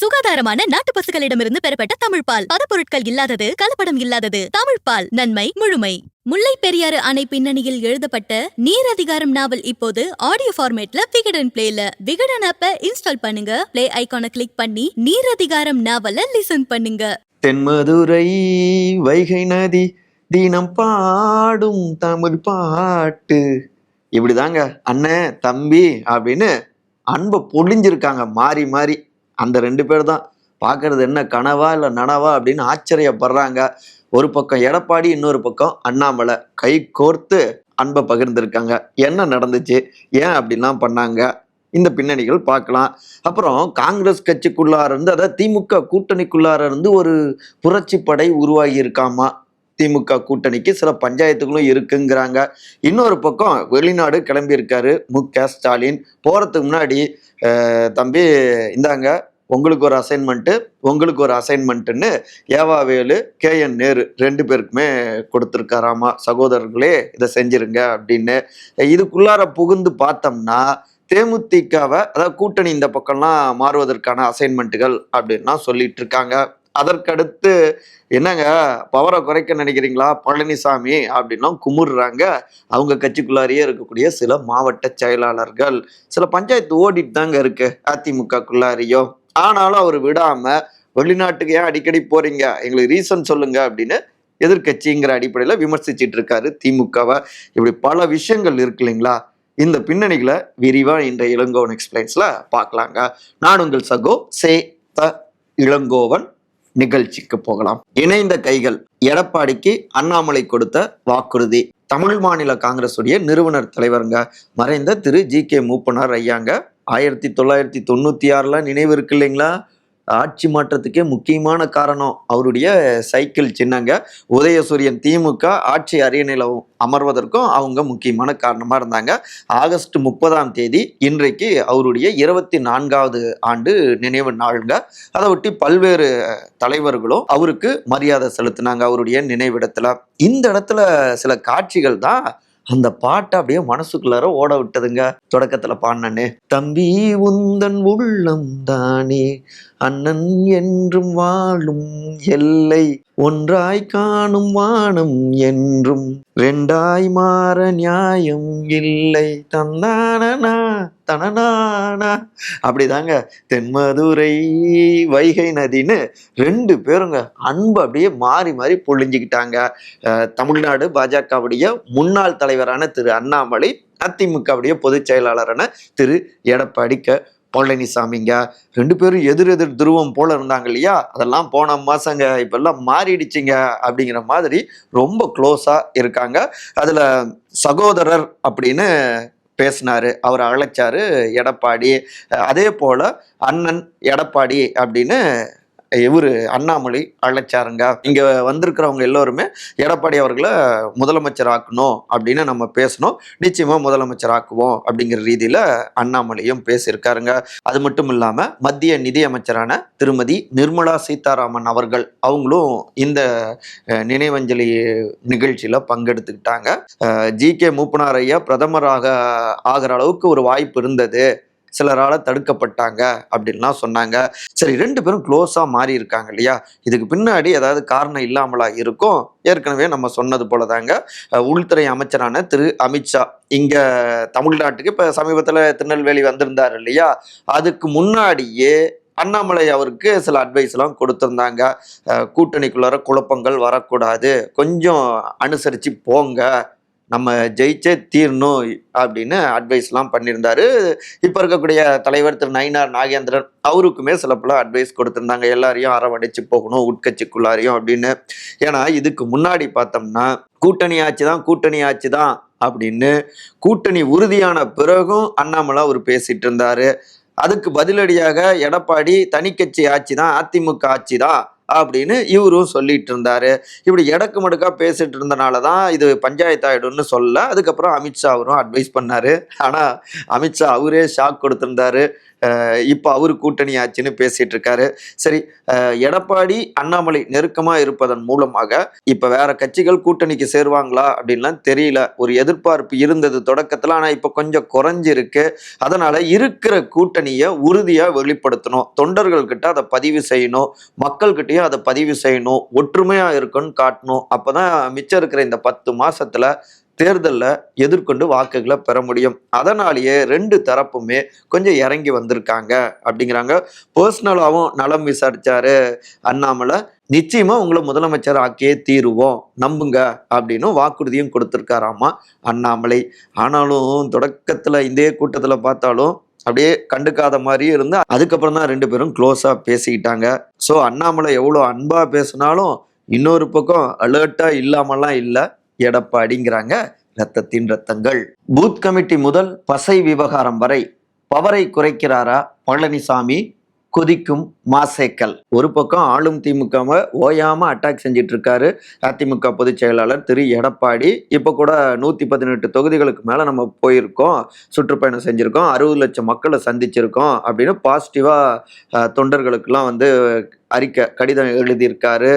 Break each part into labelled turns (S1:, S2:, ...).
S1: சுகாதாரமான நாட்டு பசுகளிடமிருந்து பெறப்பட்ட தமிழ் பால். பதப்பொருட்கள் இல்லாதது கலப்படம் இல்லாதது. தமிழ் பால் நன்மை முழுமை. முல்லை பெரியாறு அணை பின்னணியில் எழுதப்பட்ட நீர் அதிகாரம் நாவல் இப்போது ஆடியோ ஃபார்மேட்ல விகடன் பிளேல விகடன் ஆப்ப இன்ஸ்டால் பண்ணுங்க. பிளே ஐகானை கிளிக் பண்ணி நீர் அதிகாரம் நாவல லிசன் பண்ணுங்க.
S2: தென்மதுரை வைகை நதி தினம் பாடும் தமிழ் பாட்டு. இப்படிதாங்க. அண்ணன் தம்பி அப்படின்னு அன்பை பொழிஞ்சிருக்காங்க. மாறி மாறி. அந்த ரெண்டு பேர் தான். பார்க்கறது என்ன கனவா இல்லை நனவா அப்படின்னு ஆச்சரியப்படுறாங்க. ஒரு பக்கம் எடப்பாடி இன்னொரு பக்கம் அண்ணாமலை. கை கோர்த்து அன்பை பகிர்ந்திருக்காங்க. என்ன நடந்துச்சு? ஏன் அப்படிலாம் பண்ணாங்க? இந்த பின்னணிகள் பார்க்கலாம். அப்புறம் காங்கிரஸ் கட்சிக்குள்ளார இருந்து அதாவது திமுக கூட்டணிக்குள்ளார இருந்து ஒரு புரட்சி படை உருவாகி இருக்காமா? திமுக கூட்டணிக்கு சில பஞ்சாயத்துகளும் இருக்குங்கிறாங்க. இன்னொரு பக்கம் வெளிநாடு கிளம்பியிருக்காரு மு க ஸ்டாலின். போகிறதுக்கு முன்னாடி தம்பி இந்தாங்க உங்களுக்கு ஒரு அசைன்மெண்ட்டு உங்களுக்கு ஒரு அசைன்மெண்ட்டுன்னு ஏவாவேலு கே என் நேரு ரெண்டு பேருக்குமே கொடுத்துருக்காராமா சகோதரர்களே இதை செஞ்சிருங்க அப்படின்னு. இதுக்குள்ளார புகுந்து பார்த்தோம்னா தேமுதிகவை அதாவது கூட்டணி இந்த பக்கம்லாம் மாறுவதற்கான அசைன்மெண்ட்டுகள் அப்படின்லாம் சொல்லிட்டு இருக்காங்க அதற்கடுத்து என்னங்க பவரை குறைக்க நினைக்கிறீங்களா பழனிசாமி அப்படின்லாம் குமுறுறாங்க. அவங்க கட்சிக்குள்ளாரியே இருக்கக்கூடிய சில மாவட்ட செயலாளர்கள். சில பஞ்சாயத்து ஓடிட்டு தாங்க இருக்கு அதிமுகக்குள்ளாரியோ ஆனாலும் அவர் விடாம வெளிநாட்டுக்கு ஏன் அடிக்கடி போறீங்க? எங்களுக்கு ரீசன் சொல்லுங்க அப்படின்னு எதிர்க்கட்சிங்கிற அடிப்படையில் விமர்சிச்சிட்டு இருக்காரு திமுகவை. இப்படி பல விஷயங்கள் இருக்கு இல்லைங்களா? இந்த பின்னணிகளை விரிவா இந்த இளங்கோவன் எக்ஸ்பிளைன்ஸ்ல பார்க்கலாங்க. நான் உங்கள் சகோ சே த இளங்கோவன் நிகழ்ச்சிக்கு போகலாம். இணைந்த கைகள் எடப்பாடிக்கு அண்ணாமலை கொடுத்த வாக்குறுதி. தமிழ் மாநில காங்கிரஸுடைய நிறுவனர் தலைவருங்க மறைந்த திரு ஜி கே மூப்பனார் ஐயாங்க ஆயிரத்தி தொள்ளாயிரத்தி தொண்ணூத்தி ஆறுல நினைவு இருக்கு இல்லைங்களா? ஆட்சி மாற்றத்துக்கே முக்கியமான காரணம் அவருடைய சைக்கிள் சின்னங்க. உதயசூரியன் திமுக ஆட்சி அரியணையில் அமர்வதற்கும் அவங்க முக்கியமான காரணமாக இருந்தாங்க. ஆகஸ்ட் முப்பதாம் தேதி இன்றைக்கு அவருடைய இருபத்தி நான்காவது ஆண்டு நினைவு நாளுங்க. அதை ஒட்டி பல்வேறு தலைவர்களும் அவருக்கு மரியாதை செலுத்தினாங்க அவருடைய நினைவிடத்தில். இந்த இடத்துல சில காட்சிகள் தான் அந்த பாட்டை அப்படியே மனசுக்குள்ளார ஓட விட்டதுங்க. தொடக்கத்துல பாடினே தம்பி உந்தன் உள்ளம் தானே அண்ணன் என்றும் வாழும் எல்லை ஒன்றாய் காணும் வானம் என்றும் ரெண்டாய் மாற நியாயம் இல்லை. தந்தானனா தனனானா. அப்படிதாங்க. தென்மதுரை வைகை நதின்னு ரெண்டு பேருங்க அன்பு அப்படியே மாறி மாறி பொழிஞ்சுக்கிட்டாங்க. தமிழ்நாடு பாஜகவுடைய முன்னாள் தலைவரான திரு அண்ணாமலை அதிமுகவுடைய பொதுச் செயலாளரான திரு எடப்பாடி க பழனிசாமிங்க. ரெண்டு பேரும் எதிர் எதிர் துருவம் போல இருந்தாங்க இல்லையா? அதெல்லாம் போன மாசங்க. இப்பெல்லாம் மாறிடுச்சுங்க அப்படிங்கிற மாதிரி ரொம்ப க்ளோஸா இருக்காங்க. அதுல சகோதரர் அப்படின்னு பேசினாரு. அவர் அழைச்சாரு எடப்பாடி. அதே போல அண்ணன் எடப்பாடி அப்படின்னு இவர் அண்ணாமலை அழைச்சாருங்க. இங்க வந்திருக்கிறவங்க எல்லோருமே எடப்பாடி அவர்களை முதலமைச்சர் ஆக்கணும் அப்படின்னு நம்ம பேசணும். நிச்சயமா முதலமைச்சர் ஆக்குவோம் அப்படிங்கிற ரீதியில அண்ணாமலையும் பேசியிருக்காருங்க. அது மட்டும் இல்லாம மத்திய நிதியமைச்சரான திருமதி நிர்மலா சீதாராமன் அவர்கள் அவங்களும் இந்த நினைவஞ்சலி நிகழ்ச்சியில பங்கெடுத்துக்கிட்டாங்க. ஜி கே மூப்பனார் ஐயா பிரதமராக ஆகிற அளவுக்கு ஒரு வாய்ப்பு இருந்தது. சிலரால் தடுக்கப்பட்டாங்க அப்படின்லாம் சொன்னாங்க. சரி ரெண்டு பேரும் க்ளோஸாக மாறி இருக்காங்க இல்லையா? இதுக்கு பின்னாடி ஏதாவது காரணம் இல்லாமலா இருக்கும்? ஏற்கனவே நம்ம சொன்னது போல தாங்க உள்துறை அமைச்சரான திரு அமித்ஷா இங்கே தமிழ்நாட்டுக்கு இப்போ சமீபத்தில் திருநெல்வேலி வந்திருந்தார் இல்லையா? அதுக்கு முன்னாடியே அண்ணாமலை அவருக்கு சில அட்வைஸ் எல்லாம் கூட்டணிக்குள்ளார குழப்பங்கள் வரக்கூடாது. கொஞ்சம் அனுசரித்து போங்க. நம்ம ஜெயிச்சே தீரணும் அப்படின்னு அட்வைஸ்லாம் பண்ணியிருந்தாரு. இப்போ இருக்கக்கூடிய தலைவர் திரு நயினார் நாகேந்திரன் அவருக்குமே சில பல அட்வைஸ் கொடுத்துருந்தாங்க. எல்லாரையும் அரவணைச்சு போகணும் உட்கட்சிக்குள்ளாரையும் அப்படின்னு. ஏன்னா இதுக்கு முன்னாடி பார்த்தோம்னா கூட்டணி ஆட்சி தான் கூட்டணி ஆட்சி தான் அப்படின்னு கூட்டணி உறுதியான பிறகும் அண்ணாமலை அவர் பேசிட்டு இருந்தாரு. அதுக்கு பதிலடியாக எடப்பாடி தனிக்கட்சி ஆட்சி தான் அதிமுக ஆட்சி தான். அப்படின்னு இவரும் சொல்லிட்டு இருந்தாரு இப்படி எடக்கு மடுக்கா பேசிட்டு இருந்தனால தான் இது பஞ்சாயத்து ஆயிடும்னு சொல்ல அதுக்கப்புறம் அமித்ஷா அவரும் அட்வைஸ் பண்ணாரு. ஆனா அமித்ஷா அவரே ஷாக் கொடுத்திருந்தாரு. இப்போ அவர் கூட்டணி ஆச்சுன்னு பேசிட்டு இருக்காரு. சரி எடப்பாடி அண்ணாமலை நெருக்கமா இருப்பதன் மூலமாக இப்ப வேற கட்சிகள் கூட்டணிக்கு சேருவாங்களா அப்படின்லாம் தெரியல. ஒரு எதிர்பார்ப்பு இருந்தது தொடக்கத்துல ஆனா இப்ப கொஞ்சம் குறைஞ்சிருக்கு. அதனால இருக்கிற கூட்டணியை உறுதியா வெளிப்படுத்தணும். தொண்டர்கள் கிட்ட அதை பதிவு செய்யணும். மக்கள்கிட்டயும் அதை பதிவு செய்யணும். ஒற்றுமையா இருக்குன்னு காட்டணும். அப்பதான் மிச்சம் இருக்கிற இந்த பத்து மாசத்துல தேர்தலில் எதிர்கொண்டு வாக்குகளை பெற முடியும். அதனாலேயே ரெண்டு தரப்புமே கொஞ்சம் இறங்கி வந்திருக்காங்க அப்படிங்கிறாங்க. பர்சனலாகவும் நலம் விசாரிச்சாரு அண்ணாமலை. நிச்சயமா உங்களை முதலமைச்சர் ஆக்கியே தீருவோம் நம்புங்க அப்படின்னு வாக்குறுதியும் கொடுத்துருக்காராமா அண்ணாமலை. ஆனாலும் தொடக்கத்துல இந்த கூட்டத்துல பார்த்தாலும் அப்படியே கண்டுக்காத மாதிரியே இருந்து அதுக்கப்புறம் தான் ரெண்டு பேரும் க்ளோஸாக பேசிக்கிட்டாங்க. ஸோ அண்ணாமலை எவ்வளோ அன்பாக பேசினாலும் இன்னொரு பக்கம் அலர்ட்டாக இல்லாமலாம் இல்லை. எடப்பாடிங்கிறாங்க ரத்தத்தின் ரத்தங்கள். பூத் கமிட்டி முதல் பசை விவகாரம் வரை பவரை குறைக்கிறாரா பழனிசாமி? கொதிக்கும் மாசேக்கல். ஒரு பக்கம் ஆளும் திமுகவை ஓயாம அட்டாக் செஞ்சிட்டு இருக்காரு அதிமுக பொதுச் செயலாளர் திரு எடப்பாடி. இப்போ கூட நூத்தி பதினெட்டு தொகுதிகளுக்கு மேல நம்ம போயிருக்கோம் சுற்றுப்பயணம் செஞ்சிருக்கோம் அறுபது லட்சம் மக்களை சந்திச்சிருக்கோம் அப்படின்னு பாசிட்டிவா தொண்டர்களுக்கெல்லாம் வந்து அறிக்கை கடிதம் எழுதியிருக்காரு.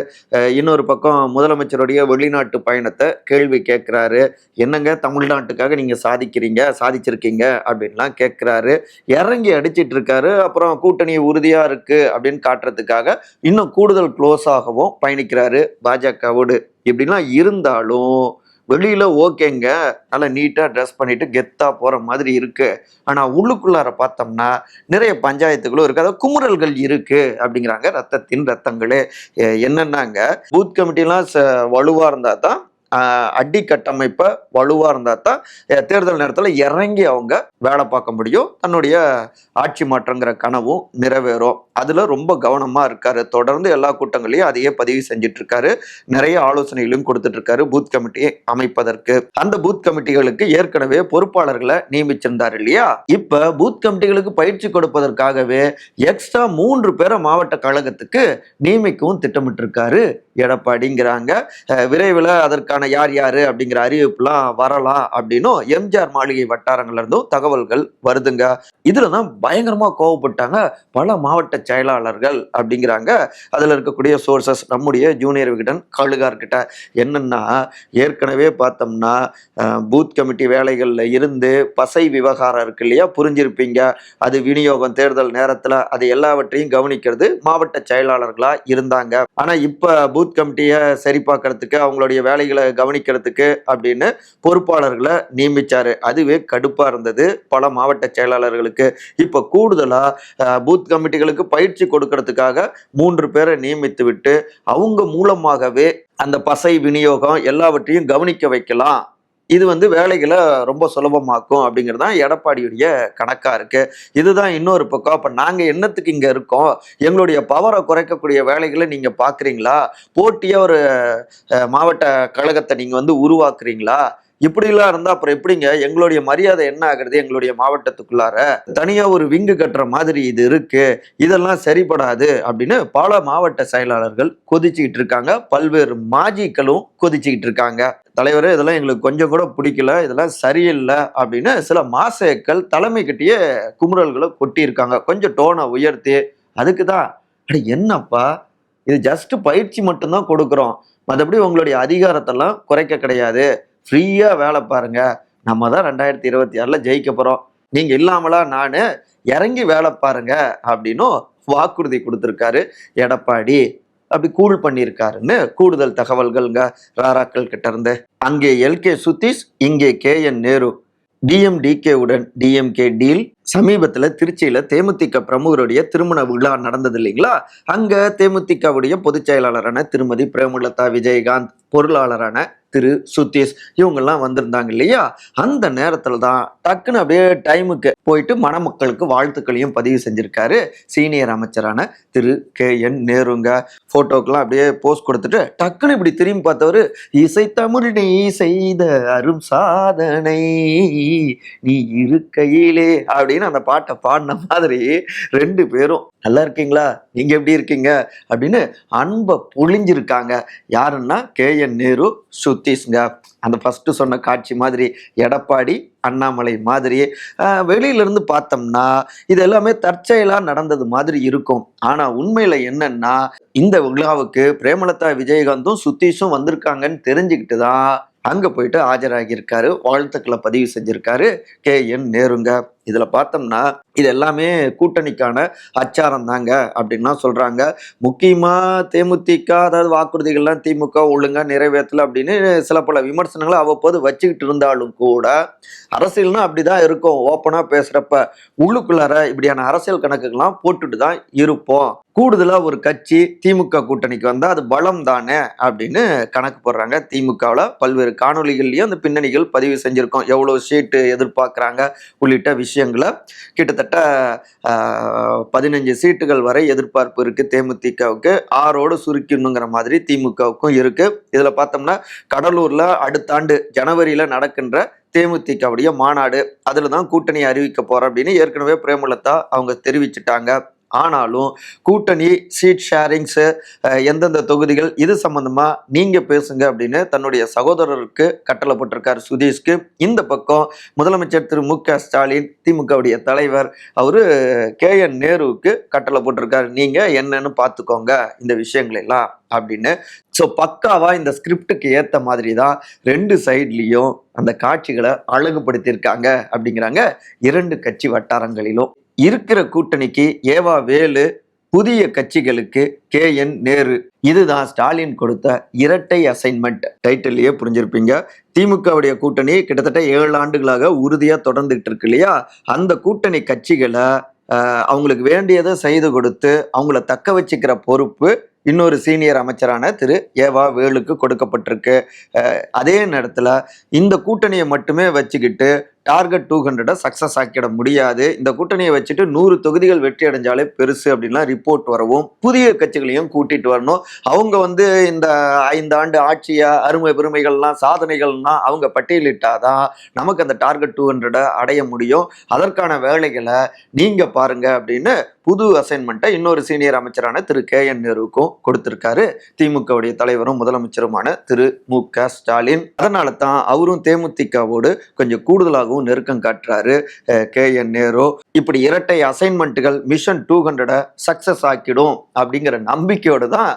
S2: இன்னொரு பக்கம் முதலமைச்சருடைய வெளிநாட்டு பயணத்தை கேள்வி கேட்குறாரு. என்னங்க தமிழ்நாட்டுக்காக நீங்கள் சாதிக்கிறீங்க சாதிச்சிருக்கீங்க அப்படின்லாம் கேட்குறாரு. இறங்கி அடிச்சிட்டு இருக்காரு. அப்புறம் கூட்டணி உறுதியாக இருக்குது அப்படின்னு காட்டுறதுக்காக இன்னும் கூடுதல் க்ளோஸ் ஆகவும் பயணிக்கிறாரு பாஜகவோடு. இப்படிலாம் இருந்தாலும் வெளியில் ஓகேங்க. நல்லா நீட்டாக ட்ரெஸ் பண்ணிவிட்டு கெத்தாக போகிற மாதிரி இருக்குது ஆனால் உள்ளுக்குள்ளார பார்த்தோம்னா நிறைய பஞ்சாயத்துகளும் இருக்குது அதாவது குமுறல்கள் இருக்குது அப்படிங்கிறாங்க. ரத்தத்தின் ரத்தங்களே. என்னென்னாங்க பூத் கமிட்டிலாம் ச- வலுவாக இருந்தால் தான் அடி கட்டமைப்பை வலுவாக இருந்தால் தான் தேர்தல் நேரத்தில் இறங்கி அவங்க வேலை பார்க்க முடியும். தன்னுடைய ஆட்சி மாற்றங்கிற கனவும் நிறைவேறும். அதில் ரொம்ப கவனமாக இருக்கார். தொடர்ந்து எல்லா கூட்டங்களையும் அதையே பதிவு செஞ்சிட்ருக்காரு. நிறைய ஆலோசனைகளையும் கொடுத்துட்ருக்காரு பூத் கமிட்டியை அமைப்பதற்கு. அந்த பூத் கமிட்டிகளுக்கு ஏற்கனவே பொறுப்பாளர்களை நியமிச்சிருந்தார் இல்லையா? இப்போ பூத் கமிட்டிகளுக்கு பயிற்சி கொடுப்பதற்காகவே எக்ஸ்ட்ரா மூன்று பேரை மாவட்ட கழகத்துக்கு நியமிக்கவும் திட்டமிட்டிருக்காரு எடப்பாடிங்கிறாங்க. விரைவில் அதற்கான யார் யாரு அப்படிங்கிற அறிவிப்புலாம் வரலாம் அப்படின்னும் எம்ஜிஆர் மாளிகை வட்டாரங்கள்ல இருந்தும் தகவல்கள் வருதுங்க. இதுல தான் பயங்கரமா கோவப்பட்டாங்க பல மாவட்ட செயலாளர்கள் அப்படிங்கிறாங்க. அதுல இருக்கக்கூடிய சோர்சஸ் நம்முடைய ஜூனியர் விகடன் கழுகார்கிட்ட என்னன்னா ஏற்கனவே பார்த்தோம்னா பூத் கமிட்டி வேலைகள்ல இருந்து பசை விவகாரம் இருக்கு இல்லையா? புரிஞ்சிருப்பீங்க. அது விநியோகம் தேர்தல் நேரத்துல அது எல்லாவற்றையும் கவனிக்கிறது மாவட்ட செயலாளர்களா இருந்தாங்க. ஆனா இப்ப பூத் கமிட்டியை சரி பார்க்கறதுக்கு அவங்களுடைய வேலைகளை கவனிக்கிறதுக்கு அப்படின்னு பொறுப்பாளர்களை நியமித்தார் அதுவே கடுப்பாக இருந்தது பல மாவட்ட செயலாளர்களுக்கு. இப்போ கூடுதலாக பூத் கமிட்டிகளுக்கு பயிற்சி கொடுக்கறதுக்காக மூன்று பேரை நியமித்து விட்டு அவங்க மூலமாகவே அந்த பசை விநியோகம் எல்லாவற்றையும் கவனிக்க வைக்கலாம். இது வந்து வேலைகளை ரொம்ப சுலபமாக்கும் அப்படிங்கிறது தான் எடப்பாடியுடைய கணக்காக இருக்குது இதுதான் இன்னொரு பக்கம். அப்போ நாங்கள் என்னத்துக்கு இங்கே இருக்கோம்? எங்களுடைய பவரை குறைக்கக்கூடிய வேலைகளை நீங்கள் பார்க்குறீங்களா போட்டியாக ஒரு மாவட்ட கழகத்தை நீங்கள் வந்து உருவாக்குறீங்களா? இப்படிலாம் இருந்தா அப்புறம் எப்படிங்க? எங்களுடைய மரியாதை என்ன ஆகுறது எங்களுடைய மாவட்டத்துக்குள்ளார? தனியா ஒரு விங்கு கட்டுற மாதிரி இது இருக்கு. இதெல்லாம் சரிப்படாது அப்படின்னு பல மாவட்ட செயலாளர்கள் கொதிச்சுக்கிட்டு இருக்காங்க. பல்வேறு மாஜிக்களும் கொதிச்சுக்கிட்டு இருக்காங்க. தலைவர் இதெல்லாம் எங்களுக்கு கொஞ்சம் கூட பிடிக்கல. இதெல்லாம் சரியில்லை அப்படின்னு சில மாசேக்கள் தலைமை கிட்டேயே குமுறல்களை கொட்டியிருக்காங்க. கொஞ்சம் டோனை உயர்த்தி. அதுக்கு தான் அட என்னப்பா? இது ஜஸ்ட் பயிற்சி மட்டும்தான் கொடுக்குறோம். மற்றபடி உங்களுடைய அதிகாரத்தெல்லாம் குறைக்க கிடையாது. ஃப்ரீயாக வேலை பாருங்கள் நம்ம தான் ரெண்டாயிரத்தி இருபத்தி ஆறில் ஜெயிக்க போகிறோம் நீங்கள் இல்லாமலா நான் இறங்கி வேலை பாருங்க அப்படின்னும் வாக்குறுதி கொடுத்துருக்காரு எடப்பாடி. அப்படி கூல் பண்ணியிருக்காருன்னு கூடுதல் தகவல்கள்ங்க ராராக்கள் கிட்ட இருந்து. அங்கே எல்கே சுதீஷ் இங்கே கே என் நேரு டிஎம்டிகேவுடன் டிஎம்கே டீல். சமீபத்துல திருச்சியில தேமுதிக பிரமுகருடைய திருமண விழா நடந்தது இல்லைங்களா? அங்க தேமுதிகவுடைய பொதுச் செயலாளரான திருமதி பிரேமலதா விஜயகாந்த் பொருளாளரான திரு சுதீஷ் இவங்கெல்லாம் வந்திருந்தாங்க இல்லையா? அந்த நேரத்துல தான் டக்குன்னு அப்படியே டைமுக்கு போயிட்டு மணமக்களுக்கு வாழ்த்துக்களையும் பதிவு செஞ்சிருக்காரு சீனியர் அமைச்சரான திரு கே என் நேருங்க. ஃபோட்டோக்கெல்லாம் அப்படியே போஸ்ட் கொடுத்துட்டு டக்குன்னு இப்படி திரும்பி பார்த்தவர் இசை தமிழ் நீ செய்த அரும் சாதனை நீ இருக்கையிலே அப்படி அப்படின்னு அந்த பாட்டை பாடின மாதிரி ரெண்டு பேரும் நல்லா இருக்கீங்களா? நீங்க எப்படி இருக்கீங்க? அப்படின்னு அன்பை பொழிஞ்சிருக்காங்க. யாருன்னா கே. என். நேரு சுத்தீஷ்ங்க அந்த ஃபர்ஸ்ட் சொன்ன காட்சி மாதிரி எடப்பாடி அண்ணாமலை மாதிரி ஆஹ் வெளியில இருந்து பார்த்தோம்னா இது எல்லாமே தற்செயலா நடந்தது மாதிரி இருக்கும். ஆனா உண்மையில என்னன்னா இந்த விழாவுக்கு பிரேமலதா விஜயகாந்தும் சுத்தீஷும் வந்திருக்காங்கன்னு தெரிஞ்சுக்கிட்டு தான் அங்க போயிட்டு ஆஜராகியிருக்காரு. வாழ்த்துக்களை பதிவு செஞ்சிருக்காரு கே. என். நேருங்க. இதில் பார்த்தோம்னா இது எல்லாமே கூட்டணிக்கான அச்சாரம் தாங்க அப்படின்லாம் சொல்றாங்க. முக்கியமா தேமுதிக அதாவது வாக்குறுதிகள்லாம் திமுக ஒழுங்கா நிறைவேற்றல அப்படின்னு சில பல விமர்சனங்களை அவ்வப்போது வச்சுக்கிட்டு இருந்தாலும் கூட அரசியல்னா அப்படிதான் இருக்கும். ஓப்பனாக பேசுகிறப்ப உள்ளுக்குள்ளார இப்படியான அரசியல் கணக்குகள்லாம் போட்டுட்டு தான் இருப்போம். கூடுதலாக ஒரு கட்சி திமுக கூட்டணிக்கு வந்தால் அது பலம் தானே அப்படின்னு கணக்கு போடுறாங்க. திமுகவில் பல்வேறு காணொளிகள்லயும் அந்த பின்னணிகள் பதிவு செஞ்சுருக்கோம். எவ்வளவு சீட்டு எதிர்பார்க்குறாங்க உள்ளிட்ட விஷயம் விஷயங்களை கிட்டத்தட்ட பதினஞ்சு சீட்டுகள் வரை எதிர்பார்ப்பு இருக்குது தேமுதிகவுக்கு ஆறோடு சுருக்கணுங்கிற மாதிரி திமுகவுக்கும் இருக்குது இதில் பார்த்தோம்னா கடலூரில் அடுத்த ஆண்டு ஜனவரியில் நடக்கின்ற தேமுதிகவுடைய மாநாடு. அதில் தான் கூட்டணி அறிவிக்க போகிறோம் அப்படின்னு ஏற்கனவே பிரேமலதா அவங்க தெரிவிச்சிட்டாங்க. ஆனாலும் கூட்டணி சீட் ஷேரிங்ஸு எந்தெந்த தொகுதிகள் இது சம்மந்தமாக நீங்கள் பேசுங்க அப்படின்னு தன்னுடைய சகோதரருக்கு கட்டளை போட்டிருக்கார் சுதீஷ்க்கு. இந்த பக்கம் முதலமைச்சர் திரு மு க ஸ்டாலின் திமுகவுடைய தலைவர் அவர் கே என் நேருவுக்கு கட்டளை போட்டிருக்காரு நீங்கள் என்னன்னு பார்த்துக்கோங்க இந்த விஷயங்களெல்லாம் அப்படின்னு. ஸோ பக்காவாக இந்த ஸ்கிரிப்டுக்கு ஏற்ற மாதிரி தான் ரெண்டு சைட்லேயும் அந்த காட்சிகளை அழகுபடுத்தியிருக்காங்க அப்படிங்கிறாங்க இரண்டு கட்சி வட்டாரங்களிலும். இருக்கிற கூட்டணிக்கு ஏவா வேலு புதிய கட்சிகளுக்கு கே என் நேரு. இதுதான் ஸ்டாலின் கொடுத்த இரட்டை அசைன்மெண்ட் டைட்டிலேயே புரிஞ்சிருப்பீங்க. திமுகவுடைய கூட்டணி கிட்டத்தட்ட ஏழு ஆண்டுகளாக உறுதியாக தொடர்ந்துட்டு இருக்கு இல்லையா? அந்த கூட்டணி கட்சிகளை அவங்களுக்கு வேண்டியதை செய்து கொடுத்து அவங்கள தக்க வச்சுக்கிற பொறுப்பு இன்னொரு சீனியர் அமைச்சரான திரு ஏவா வேலுக்கு கொடுக்கப்பட்டிருக்கு. அதே நேரத்தில் இந்த கூட்டணியை மட்டுமே வச்சுக்கிட்டு டார்கெட் டூ ஹண்ட்ரடை சக்ஸஸ் ஆக்கிட முடியாது. இந்த கூட்டணியை வச்சுட்டு நூறு தொகுதிகள் வெற்றி அடைஞ்சாலே பெருசு அப்படின்லாம் ரிப்போர்ட் வரவும் புதிய கட்சிகளையும் கூட்டிட்டு வரணும். அவங்க வந்து இந்த ஐந்து ஆண்டு ஆட்சியா அருமை பெருமைகள்லாம் சாதனைகள்லாம் அவங்க பட்டியலிட்டாதான் நமக்கு அந்த டார்கெட் டூ ஹண்ட்ரடை அடைய முடியும். அதற்கான வேலைகளை நீங்க பாருங்க அப்படின்னு புது அசைன்மெண்ட்டை இன்னொரு சீனியர் அமைச்சரான திரு கே என் நேருவுக்கும் கொடுத்திருக்காரு. திமுகவுடைய தலைவரும் முதலமைச்சருமான திரு மு க ஸ்டாலின். அதனால தான் அவரும் தேமுதிகவோடு கொஞ்சம் கூடுதலாகவும் நெருக்கம் காட்டுறாரு கே என் நேரு. இப்படி இரட்டை அசைன்மெண்ட்டுகள் மிஷன் டூ ஹண்ட்ரடை சக்சஸ் ஆக்கிடும் அப்படிங்கிற நம்பிக்கையோடு தான்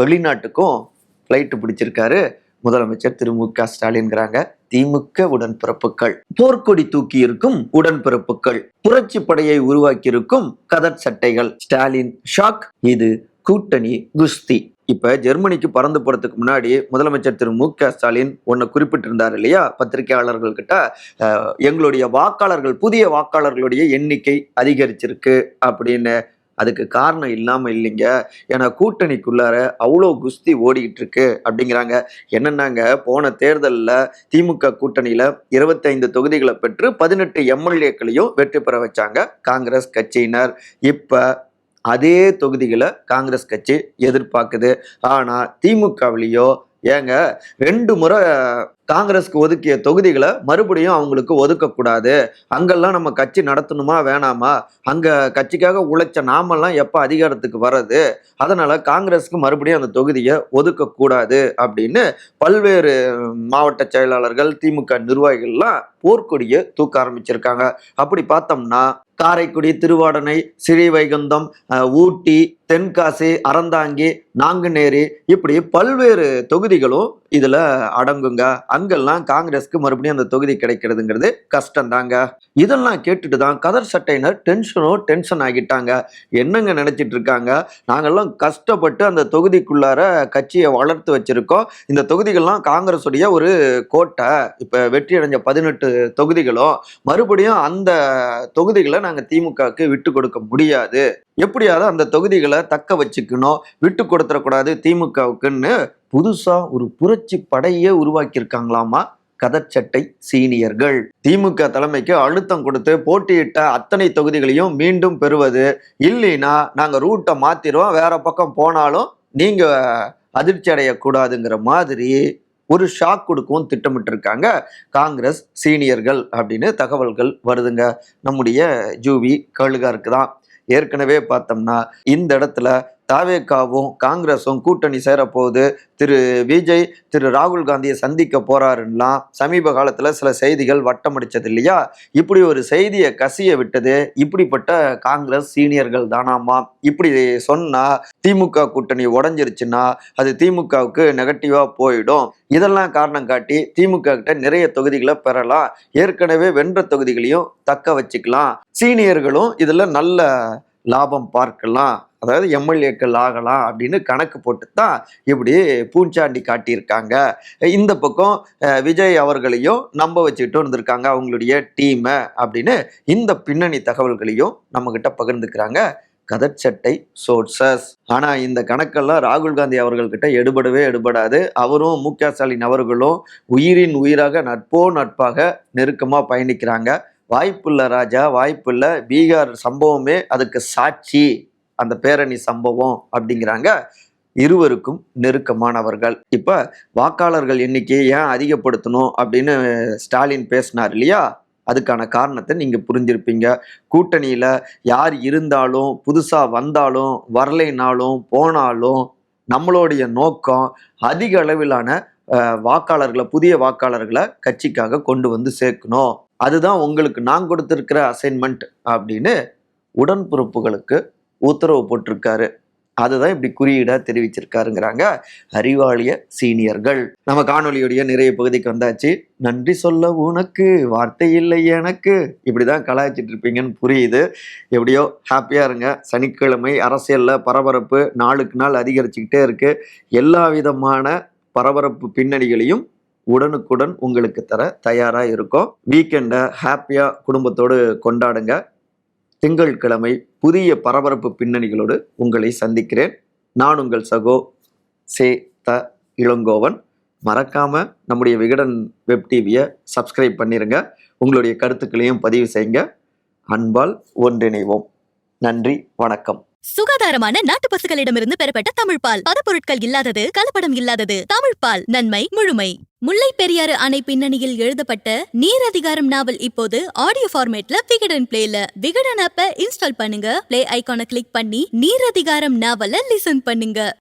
S2: வெளிநாட்டுக்கும் ஃப்ளைட்டு பிடிச்சிருக்காரு. முதலமைச்சர் திரு மு க ஸ்டாலின்கிறாங்க. திமுக உடன்பிறப்புகள். போர்க்கொடி தூக்கி இருக்கும் உடன்பிறப்புகள். புரட்சி படையை உருவாக்கியிருக்கும் கதர் சட்டைகள். ஸ்டாலின் ஷாக். இது கூட்டணி குஸ்தி. இப்ப ஜெர்மனிக்கு பறந்து போறதுக்கு முன்னாடி முதலமைச்சர் திரு மு க ஸ்டாலின் ஒன்னு குறிப்பிட்டிருந்தார் இல்லையா? பத்திரிகையாளர்கள் கிட்ட எங்களுடைய வாக்காளர்கள் புதிய வாக்காளர்களுடைய எண்ணிக்கை அதிகரிச்சிருக்கு அப்படின்னு அதுக்கு காரணம் இல்லாமல் இல்லைங்க. ஏன்னா கூட்டணிக்குள்ளார அவ்வளோ குஸ்தி ஓடிக்கிட்டு இருக்கு அப்படிங்கிறாங்க. என்னென்னாங்க? போன தேர்தலில் திமுக கூட்டணியில் இருபத்தைந்து தொகுதிகளை பெற்று பதினெட்டு எம்எல்ஏக்களையும் வெற்றி பெற வச்சாங்க காங்கிரஸ் கட்சியினர். இப்போ அதே தொகுதிகளை காங்கிரஸ் கட்சி எதிர்பார்க்குது. ஆனால் திமுகவிலேயோ ஏங்க ரெண்டு முறை காங்கிரஸ்க்கு ஒதுக்கிய தொகுதிகளை மறுபடியும் அவங்களுக்கு ஒதுக்கக்கூடாது. அங்கெல்லாம் நம்ம கட்சி நடத்தணுமா வேணாமா? அங்கே கட்சிக்காக உழைச்ச நாமெல்லாம் எப்போ அதிகாரத்துக்கு வர்றது? அதனால் காங்கிரஸ்க்கு மறுபடியும் அந்த தொகுதியை ஒதுக்கக்கூடாது அப்படின்னு பல்வேறு மாவட்ட செயலாளர்கள் திமுக நிர்வாகிகள்லாம் போர்க்கொடியை தூக்க ஆரம்பிச்சிருக்காங்க. அப்படி பார்த்தோம்னா காரைக்குடி திருவாடனை ஸ்ரீவைகுந்தம் ஊட்டி தென்காசி அறந்தாங்கி நாங்குநேரி இப்படி பல்வேறு தொகுதிகளும் இதில் அடங்குங்க. அங்கெல்லாம் காங்கிரஸ்க்கு மறுபடியும் அந்த தொகுதி கிடைக்கிறதுங்கிறது கஷ்டம் தாங்க இதெல்லாம் கேட்டுட்டு தான் கதர் சட்டையினர் டென்ஷனோ டென்ஷன் ஆகிட்டாங்க. என்னங்க நினச்சிட்டு இருக்காங்க? நாங்கள்லாம் கஷ்டப்பட்டு அந்த தொகுதிக்குள்ளார கட்சியை வளர்த்து வச்சுருக்கோம். இந்த தொகுதிகள்லாம் காங்கிரஸுடைய ஒரு கோட்டை. இப்போ வெற்றி அடைஞ்ச பதினெட்டு தொகுதிகளும் மறுபடியும் அந்த தொகுதிகளை நாங்கள் திமுகவுக்கு விட்டு கொடுக்க முடியாது. எப்படியாவது அந்த தொகுதிகளை தக்க வச்சுக்கணும் விட்டு கொடுத்துடக்கூடாது திமுகவுக்குன்னு புதுசாக ஒரு புரட்சி படையே உருவாக்கியிருக்காங்களாமா? கதச்சட்டை சீனியர்கள். திமுக தலைமைக்கு அழுத்தம் கொடுத்து போட்டியிட்ட அத்தனை தொகுதிகளையும் மீண்டும் பெறுவது. இல்லைன்னா நாங்கள் ரூட்டை மாற்றிடுவோம் வேற பக்கம் போனாலும் நீங்கள் அதிர்ச்சி அடையக்கூடாதுங்கிற மாதிரி ஒரு ஷாக் கொடுக்கவும் திட்டமிட்டு இருக்காங்க காங்கிரஸ் சீனியர்கள் அப்படின்னு தகவல்கள் வருதுங்க. நம்முடைய ஜூவி கழுகாருக்கு தான் ஏற்கனவே பார்த்தோம்னா இந்த இடத்துல தாவேக்காவும் காங்கிரஸும் கூட்டணி சேரப்போகுது. திரு விஜய் திரு ராகுல் காந்தியை சந்திக்க போறாருன்னா சமீப காலத்தில் சில செய்திகள் வட்டமடிச்சது இல்லையா இப்படி ஒரு செய்தியை கசிய விட்டது. இப்படிப்பட்ட காங்கிரஸ் சீனியர்கள் தானாமா இப்படி சொன்னா திமுக கூட்டணி உடஞ்சிருச்சுன்னா அது திமுகவுக்கு நெகட்டிவா போயிடும். இதெல்லாம் காரணம் காட்டி திமுக கிட்ட நிறைய தொகுதிகளை பெறலாம். ஏற்கனவே வென்ற தொகுதிகளையும் தக்க வச்சுக்கலாம். சீனியர்களும் இதுல நல்ல லாபம் பார்க்கலாம். அதாவது எம்எல்ஏக்கள் ஆகலாம் அப்படின்னு கணக்கு போட்டு தான் இப்படி பூஞ்சாண்டி காட்டியிருக்காங்க. இந்த பக்கம் விஜய் அவர்களையும் நம்ப வச்சுக்கிட்டு இருந்திருக்காங்க. அவங்களுடைய டீமை அப்படின்னு இந்த பின்னணி தகவல்களையும் நம்மக்கிட்ட பகிர்ந்துக்கிறாங்க. கதச்சட்டை சோர்சஸ் ஆனால் இந்த கணக்கெல்லாம் ராகுல் காந்தி அவர்கள்கிட்ட எடுபடவே எடுபடாது. அவரும் மு க ஸ்டாலின் அவர்களும் உயிரின் உயிராக நட்போ நட்பாக நெருக்கமாக பயணிக்கிறாங்க. வாய்ப்புள்ள ராஜா வாய்ப்புள்ள பீகார் சம்பவமே அதுக்கு சாட்சி. அந்த பேரணி சம்பவம் அப்படிங்கிறாங்க இருவருக்கும் நெருக்கமானவர்கள். இப்போ வாக்காளர்கள் எண்ணிக்கையை ஏன் அதிகப்படுத்தணும் அப்படின்னு ஸ்டாலின் பேசினார் இல்லையா? அதுக்கான காரணத்தை நீங்கள் புரிஞ்சிருப்பீங்க. கூட்டணியில் யார் இருந்தாலும் புதுசாக வந்தாலும் வரலைனாலும் போனாலும் நம்மளுடைய நோக்கம் அதிக அளவிலான வாக்காளர்களை புதிய வாக்காளர்களை கட்சிக்காக கொண்டு வந்து சேர்க்கணும். அதுதான் உங்களுக்கு நான் கொடுத்துருக்கிற அசைன்மெண்ட் அப்படின்னு உடன்பிறப்புகளுக்கு உத்தரவு போட்டிருக்காரு. அதுதான் இப்படி குறியீடா தெரிவிச்சிருக்காருங்கிறாங்க அறிவாளிய சீனியர்கள். நம்ம காணொலியுடைய நிறைய பகுதிக்கு வந்தாச்சு. நன்றி சொல்ல உனக்கு வார்த்தை இல்லை எனக்கு. இப்படிதான் கலாய்ச்சிட்டு இருப்பீங்கன்னு புரியுது. எப்படியோ ஹாப்பியா இருங்க. சனிக்கிழமை அரசியல்ல பரபரப்பு நாளுக்கு நாள் அதிகரிச்சுக்கிட்டே இருக்கு. எல்லா விதமான பரபரப்பு பின்னணிகளையும் உடனுக்குடன் உங்களுக்கு தர தயாரா இருக்கும். வீக்கெண்டை ஹாப்பியா குடும்பத்தோடு கொண்டாடுங்க. திங்கட்கிழமை புதிய பரபரப்பு பின்னணிகளோடு உங்களை சந்திக்கிறேன். நான் உங்கள் சகோ சே த இளங்கோவன். மறக்காம நம்முடைய விகடன் வெப் டிவியை சப்ஸ்கிரைப் பண்ணிருங்க. உங்களுடைய கருத்துக்களையும் பதிவு செய்யுங்க. அன்பால் ஒன்றிணைவோம். நன்றி வணக்கம்.
S1: சுகாதாரமான நாட்டு பசுகளிடமிருந்து பெறப்பட்ட தமிழ்பால். பதப்பொருட்கள் இல்லாதது கலப்படம் இல்லாதது தமிழ்பால் நன்மை முழுமை. முல்லை பெரியாறு அணை பின்னணியில் எழுதப்பட்ட நீர் அதிகாரம் நாவல் இப்போது ஆடியோ ஃபார்மேட்ல விகடன் பிளேல விகடன் ஆப்ப இன்ஸ்டால் பண்ணுங்க. பிளே ஐகானை கிளிக் பண்ணி நீர் அதிகாரம் நாவல லிசன் பண்ணுங்க.